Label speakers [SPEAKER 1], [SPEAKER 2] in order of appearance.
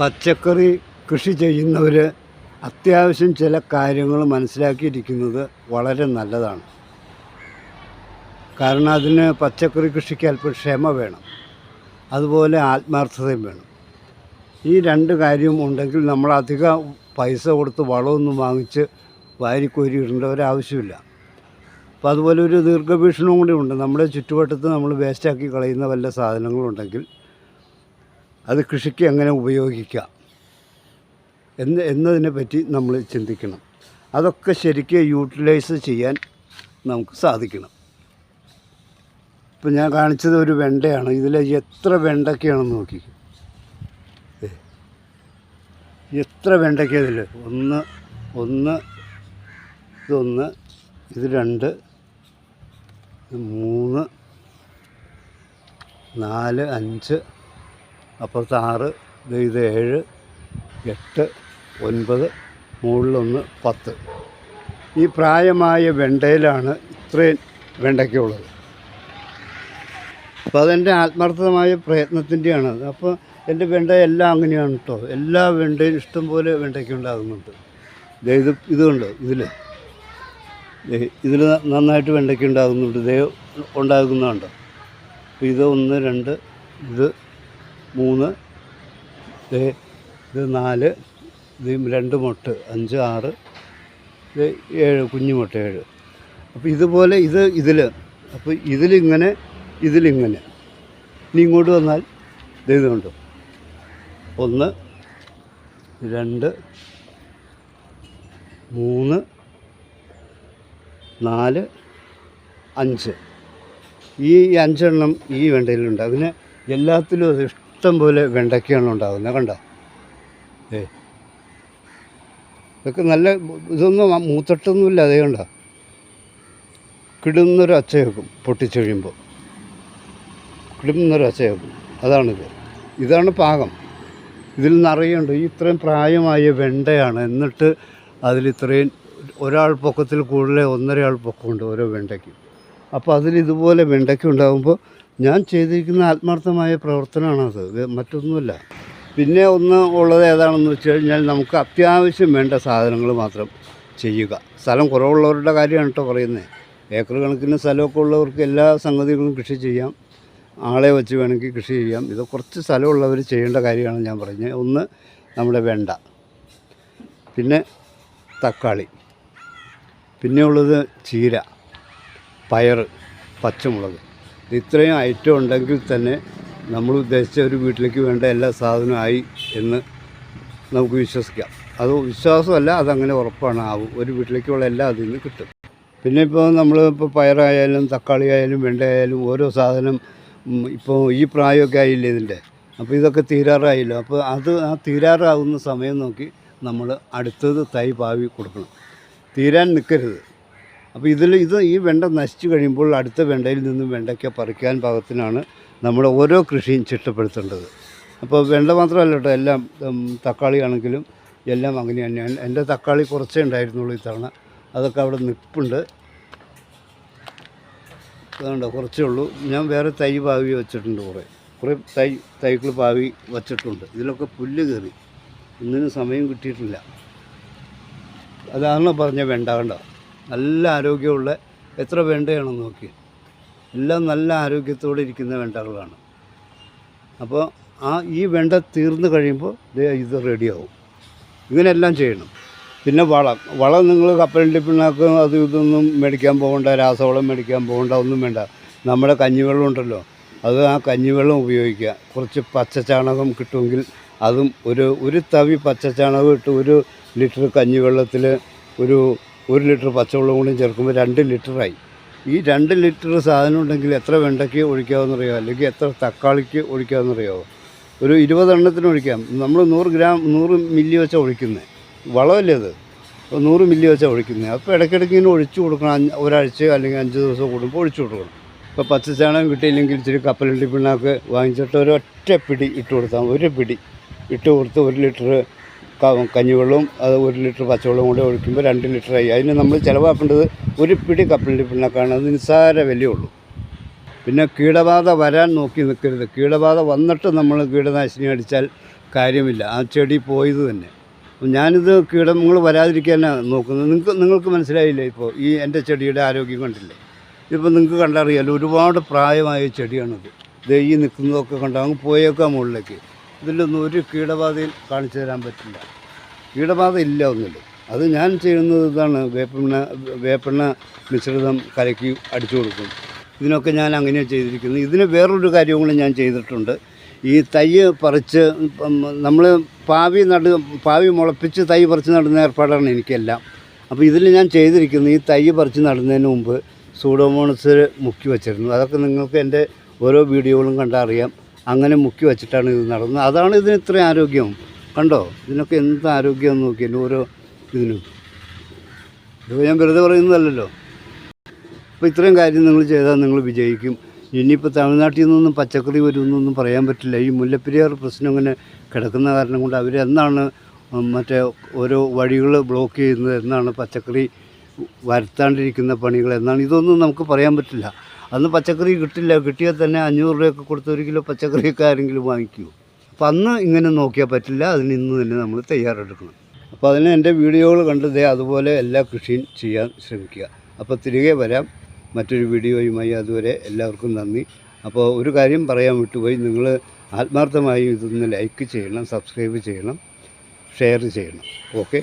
[SPEAKER 1] പച്ചക്കറി കൃഷി ചെയ്യുന്നവർ അത്യാവശ്യം ചില കാര്യങ്ങൾ മനസ്സിലാക്കിയിരിക്കുന്നത് വളരെ നല്ലതാണ്. കാരണം അതിന് പച്ചക്കറി കൃഷിക്ക് അല്പം ക്ഷമ വേണം. അതുപോലെ ആത്മാർത്ഥതയും വേണം. ഈ രണ്ട് കാര്യവും ഉണ്ടെങ്കിൽ നമ്മൾ അധികം പൈസ കൊടുത്ത് വളമൊന്നും വാങ്ങിച്ച് വാരിക്കോരി ഇടേണ്ട ഒരാവശ്യമില്ല അപ്പോൾ അതുപോലെ ഒരു ദീർഘവീക്ഷണവും കൂടി ഉണ്ട്. നമ്മുടെ ചുറ്റുവട്ടത്ത് നമ്മൾ വേസ്റ്റാക്കി കളയുന്ന വല്ല സാധനങ്ങളുണ്ടെങ്കിൽ അത് കൃഷിക്ക് എങ്ങനെ ഉപയോഗിക്കാം? എന്ന് എന്നതിനെ പറ്റി നമ്മൾ ചിന്തിക്കണം. അതൊക്കെ ശരിക്കും യൂട്ടിലൈസ് ചെയ്യാൻ നമുക്ക് സാധിക്കണം. ഇപ്പം ഞാൻ കാണിച്ചത് ഒരു വെണ്ടയാണ്. ഇതിൽ എത്ര വെണ്ടയ്ക്കാണെന്ന് നോക്കി. എത്ര വെണ്ടയ്ക്ക ഇതിൽ ഒന്ന് ഒന്ന് ഇതൊന്ന് ഇത് രണ്ട് മൂന്ന് നാല് അഞ്ച് അപ്പുറത്ത് ആറ് ഇത് ഏഴ് എട്ട് ഒൻപത് മുകളിലൊന്ന് പത്ത്. ഈ പ്രായമായ വെണ്ടയിലാണ് ഇത്രയും വെണ്ടയ്ക്കുള്ളത്. അപ്പോൾ അതെന്റെ ആത്മാർത്ഥമായ പ്രയത്നത്തിന്റെയാണ്. അപ്പോൾ എന്റെ വെണ്ട എല്ലാം അങ്ങനെയാണ് കേട്ടോ എല്ലാ വെണ്ടയും ഇഷ്ടംപോലെ വെണ്ടയ്ക്ക ഉണ്ടാകുന്നുണ്ട്. ഇത് ഇതുണ്ട് ഇതിൽ ഇതിൽ നന്നായിട്ട് വെണ്ടയ്ക്ക ഉണ്ടാകുന്നുണ്ട്. ദേ ഉണ്ടാകുന്നുണ്ട് ഇത് ഒന്ന് രണ്ട് ഇത് മൂന്ന് ഇത് ഇത് നാല് ഇത് രണ്ട് മുട്ട് അഞ്ച് ആറ് ഇത് ഏഴ് കുഞ്ഞു മുട്ട ഏഴ്. അപ്പോൾ ഇതുപോലെ ഇത് ഇതിൽ അപ്പോൾ ഇതിലിങ്ങനെ ഇതിലിങ്ങനെ. ഇനി ഇങ്ങോട്ട് വന്നാൽ ഇതുണ്ട് ഒന്ന് രണ്ട് മൂന്ന് നാല് അഞ്ച്. ഈ അഞ്ചെണ്ണം ഈ വെണ്ടയിലുണ്ട്. അതിന് എല്ലാത്തിലും അത് ഇഷ്ടം പോലെ വെണ്ടയ്ക്കാണ് ഉണ്ടാകുന്നത് കണ്ട? ഏ ഇതൊക്കെ നല്ല ഇതൊന്നും മൂത്തട്ടൊന്നുമില്ല അതേ കണ്ട? കിടുന്നൊരു കേൾക്കും പൊട്ടിച്ചൊഴിയുമ്പോൾ. കിടുന്നൊരു കേൾക്കും അതാണിത്. ഇതാണ് പാകം. ഇതിൽ നിറയുണ്ട്. ഈ ഇത്രയും പ്രായമായ വെണ്ടയാണ്. എന്നിട്ട് അതിൽ ഇത്രയും ഒരാൾ പൊക്കത്തിൽ കൂടുതൽ ഒന്നരയാൾ പൊക്കമുണ്ട് ഓരോ വെണ്ടയ്ക്കും. അപ്പോൾ അതിൽ ഇതുപോലെ വെണ്ടയ്ക്ക ഉണ്ടാകുമ്പോൾ ഞാൻ ചെയ്തിരിക്കുന്ന ആത്മാർത്ഥമായ പ്രവർത്തനമാണത്. മറ്റൊന്നുമല്ല. പിന്നെ ഒന്ന് ഉള്ളത് ഏതാണെന്ന് വെച്ച് കഴിഞ്ഞാൽ നമുക്ക് അത്യാവശ്യം വേണ്ട സാധനങ്ങൾ മാത്രം ചെയ്യുക. സ്ഥലം കുറവുള്ളവരുടെ കാര്യമാണ് കേട്ടോ പറയുന്നത് ഏക്കർ കണക്കിന് സ്ഥലമൊക്കെ ഉള്ളവർക്ക് എല്ലാ സംഗതികളും കൃഷി ചെയ്യാം. ആളെ വെച്ച് വേണമെങ്കിൽ കൃഷി ചെയ്യാം. ഇത് കുറച്ച് സ്ഥലമുള്ളവർ ചെയ്യേണ്ട കാര്യമാണ് ഞാൻ പറഞ്ഞത്. ഒന്ന് നമ്മുടെ വെണ്ട. പിന്നെ തക്കാളി. പിന്നെ ഉള്ളത് ചീര പയർ പച്ചമുളക്. ഇത്രയും ഐറ്റം ഉണ്ടെങ്കിൽ തന്നെ നമ്മൾ ഉദ്ദേശിച്ച ഒരു വീട്ടിലേക്ക് വേണ്ട എല്ലാ സാധനമായി എന്ന് നമുക്ക് വിശ്വസിക്കാം. അത് വിശ്വാസമല്ല അതങ്ങനെ ഉറപ്പാണ്. ആവും ഒരു വീട്ടിലേക്കുള്ള എല്ലാം അതിൽ നിന്ന് കിട്ടും. പിന്നെ ഇപ്പോൾ നമ്മൾ ഇപ്പോൾ പയറായാലും തക്കാളി ആയാലും വെണ്ടയായാലും ഓരോ സാധനം ഇപ്പോൾ ഈ പ്രായമൊക്കെ ആയില്ലേ ഇതിന്റെ? അപ്പോൾ ഇതൊക്കെ തീരാറായില്ല. അപ്പോൾ അത് ആ തീരാറാവുന്ന സമയം നോക്കി നമ്മൾ അടുത്തത് തൈ പാവി കൊടുക്കണം. തീരാൻ നിൽക്കരുത്. അപ്പോൾ ഇതിൽ ഇത് ഈ വെണ്ട നശിച്ചു കഴിയുമ്പോൾ അടുത്ത വെണ്ടയിൽ നിന്നും വെണ്ടയ്ക്ക പറിക്കാൻ പാകത്തിനാണ് നമ്മൾ ഓരോ കൃഷിയും ചിട്ടപ്പെടുത്തേണ്ടത്. അപ്പോൾ വെണ്ട മാത്രമല്ല കേട്ടോ എല്ലാം തക്കാളി ആണെങ്കിലും എല്ലാം അങ്ങനെ തന്നെയാണ്. എന്റെ തക്കാളി കുറച്ചേ ഉണ്ടായിരുന്നുള്ളൂ ഇത്തവണ. അതൊക്കെ അവിടെ നിപ്പുണ്ട്. അതുകൊണ്ടോ കുറച്ചേ ഉള്ളൂ. ഞാൻ വേറെ തൈ പാവി വെച്ചിട്ടുണ്ട് കുറേ. കുറേ തൈ തൈകൾ പാവി വച്ചിട്ടുണ്ട്. ഇതിലൊക്കെ പുല്ല് കയറി. ഒന്നിനും സമയം കിട്ടിയിട്ടില്ല. അതാണ് പറഞ്ഞ വെണ്ട കണ്ടോ? നല്ല ആരോഗ്യമുള്ള എത്ര വേണ്ടയാണെന്ന് നോക്കി. എല്ലാം നല്ല ആരോഗ്യത്തോടെ ഇരിക്കുന്ന വേണ്ടകളാണ്. അപ്പോൾ ആ ഈ വെണ്ട തീർന്നു കഴിയുമ്പോൾ ഇത് റെഡിയാവും. ഇങ്ങനെയെല്ലാം ചെയ്യണം. പിന്നെ വളം വളം നിങ്ങൾ കപ്പലണ്ടി പിണ്ണാക്ക് അത് ഇതൊന്നും മേടിക്കാൻ പോകണ്ട രാസവളം മേടിക്കാൻ പോകണ്ട ഒന്നും വേണ്ട. നമ്മുടെ കഞ്ഞിവെള്ളം ഉണ്ടല്ലോ അത് ആ കഞ്ഞിവെള്ളം ഉപയോഗിക്കുക. കുറച്ച് പച്ചച്ചാണകം കിട്ടുമെങ്കിൽ അതും ഒരു ഒരു തവി പച്ചച്ചാണകം ഇട്ട് ഒരു ലിറ്റർ കഞ്ഞിവെള്ളത്തിൽ ഒരു ഒരു ലിറ്റർ പച്ചവെള്ളം കൂടി ചേർക്കുമ്പോൾ രണ്ട് ലിറ്ററായി. ഈ രണ്ട് ലിറ്റർ സാധനം ഉണ്ടെങ്കിൽ എത്ര വെണ്ടയ്ക്ക് ഒഴിക്കാമെന്നറിയാമോ അല്ലെങ്കിൽ എത്ര തക്കാളിക്ക് ഒഴിക്കാമെന്നറിയാമോ ഒരു ഇരുപതെണ്ണത്തിന് ഒഴിക്കാം. നമ്മൾ നൂറ് ഗ്രാം നൂറ് മില്ലി വെച്ചാൽ ഒഴിക്കുന്നത്. വളമല്ലേ അത്? നൂറ് മില്ലി വെച്ചാൽ ഒഴിക്കുന്നത്. അപ്പോൾ ഇടയ്ക്കിടയ്ക്ക് ഇങ്ങനെ ഒഴിച്ചു കൊടുക്കണം. ഒരാഴ്ച അല്ലെങ്കിൽ അഞ്ച് ദിവസം കൂടുമ്പോൾ ഒഴിച്ച് കൊടുക്കണം. ഇപ്പോൾ പച്ച ചാണകം കിട്ടിയില്ലെങ്കിൽ ഇച്ചിരി കപ്പലണ്ടി പിണ്ണാക്ക് വാങ്ങിച്ചിട്ട് ഒരൊറ്റ പിടി ഇട്ട് കൊടുത്താൽ ഒരു പിടി ഇട്ട് കൊടുത്ത് ഒരു ലിറ്റർ കഞ്ഞിവെള്ളവും അത് ഒരു ലിറ്റർ പച്ചവെള്ളവും കൂടെ ഒഴിക്കുമ്പോൾ രണ്ട് ലിറ്ററായി അതിന് നമ്മൾ ചിലവാക്കേണ്ടത് ഒരു പിടി കപ്പലിന്റെ പിണ്ണക്കാണ് അത് നിസ്സാര വിലയുള്ളൂ പിന്നെ കീടബാധ വരാൻ നോക്കി നിൽക്കരുത്. കീടബാധ വന്നിട്ട് നമ്മൾ കീടനാശിനി അടിച്ചാൽ കാര്യമില്ല. ആ ചെടി പോയത് തന്നെ. ഞാനിത് കീടങ്ങൾ വരാതിരിക്കാനാണ് നോക്കുന്നത്. നിങ്ങൾക്ക് നിങ്ങൾക്ക് മനസ്സിലായില്ലേ ഇപ്പോൾ ഈ എന്റെ ചെടിയുടെ ആരോഗ്യം കണ്ടില്ലേ? ഇതിപ്പോൾ നിങ്ങൾക്ക് കണ്ടറിയാലോ ഒരുപാട് പ്രായമായ ചെടിയാണിത്. ദേ ഈ നിൽക്കുന്നതൊക്കെ അങ്ങ് പോയേക്കാം മുകളിലേക്ക്. ഇതിലൊന്നും ഒരു കീടബാധയിൽ കാണിച്ചു തരാൻ പറ്റില്ല. കീടബാധ ഇല്ല ഒന്നുമില്ല. അത് ഞാൻ ചെയ്യുന്നത് ഇതാണ്. വേപ്പെണ്ണ വേപ്പെണ്ണ മിശ്രിതം കലക്കി അടിച്ചു കൊടുക്കും. ഇതിനൊക്കെ ഞാൻ അങ്ങനെ ചെയ്തിരിക്കുന്നത്. ഇതിന് വേറൊരു കാര്യവും കൂടി ഞാൻ ചെയ്തിട്ടുണ്ട്. ഈ തൈ പറിച്ച് നമ്മൾ പാവി നട പാവി മുളപ്പിച്ച് തൈ പറിച്ച് നടുന്ന ഏർപ്പാടാണ് എനിക്കെല്ലാം. അപ്പോൾ ഇതിൽ ഞാൻ ചെയ്തിരിക്കുന്നത് ഈ തൈ പറിച്ച് നടുന്നതിന് മുമ്പ് സൂഡോമോണസ് മുക്കി വച്ചിരുന്നു. അതൊക്കെ നിങ്ങൾക്ക് എന്റെ ഓരോ വീഡിയോകളും കണ്ടാൽ അറിയാം അങ്ങനെ മുക്കി വച്ചിട്ടാണ് ഇത് നടന്നത്. അതാണ് ഇതിന് ഇത്രയും ആരോഗ്യം. കണ്ടോ? ഇതിനൊക്കെ എന്ത് ആരോഗ്യം നോക്കിയാൽ ഓരോ ഇതിനും. ഇത് ഞാൻ വെറുതെ പറയുന്നതല്ലല്ലോ. അപ്പോൾ ഇത്രയും കാര്യം നിങ്ങൾ ചെയ്താൽ നിങ്ങൾ വിജയിക്കും. ഇനിയിപ്പോൾ തമിഴ്നാട്ടിൽ നിന്നൊന്നും പച്ചക്കറി വരുമെന്നൊന്നും പറയാൻ പറ്റില്ല. ഈ മുല്ലപ്പെരിയാർ പ്രശ്നം ഇങ്ങനെ കിടക്കുന്ന കാരണം കൊണ്ട് അവർ എന്നാണ് മറ്റേ ഓരോ വഴികൾ ബ്ലോക്ക് ചെയ്യുന്നത് എന്നാണ് പച്ചക്കറി വരുത്താണ്ടിരിക്കുന്ന പണികൾ എന്നാണ്. ഇതൊന്നും നമുക്ക് പറയാൻ പറ്റില്ല. അന്ന് പച്ചക്കറി കിട്ടില്ല. കിട്ടിയാൽ തന്നെ അഞ്ഞൂറ് രൂപയൊക്കെ കൊടുത്ത് ഒരു കിലോ പച്ചക്കറിയൊക്കെ ആരെങ്കിലും വാങ്ങിക്കുമോ അപ്പം അന്ന് ഇങ്ങനെ നോക്കിയാൽ പറ്റില്ല. അതിന് ഇന്ന് തന്നെ നമ്മൾ തയ്യാറെടുക്കണം. അപ്പോൾ അതിന് എന്റെ വീഡിയോകൾ കണ്ടത് അതുപോലെ എല്ലാ കൃഷിയും ചെയ്യാൻ ശ്രമിക്കുക. അപ്പോൾ തിരികെ വരാം. മറ്റൊരു വീഡിയോയുമായി അതുവരെ എല്ലാവർക്കും നന്ദി. അപ്പോൾ ഒരു കാര്യം പറയാൻ വിട്ടുപോയി. നിങ്ങൾ ആത്മാർത്ഥമായി ഇതൊന്ന് ലൈക്ക് ചെയ്യണം സബ്സ്ക്രൈബ് ചെയ്യണം ഷെയർ ചെയ്യണം. ഓക്കെ?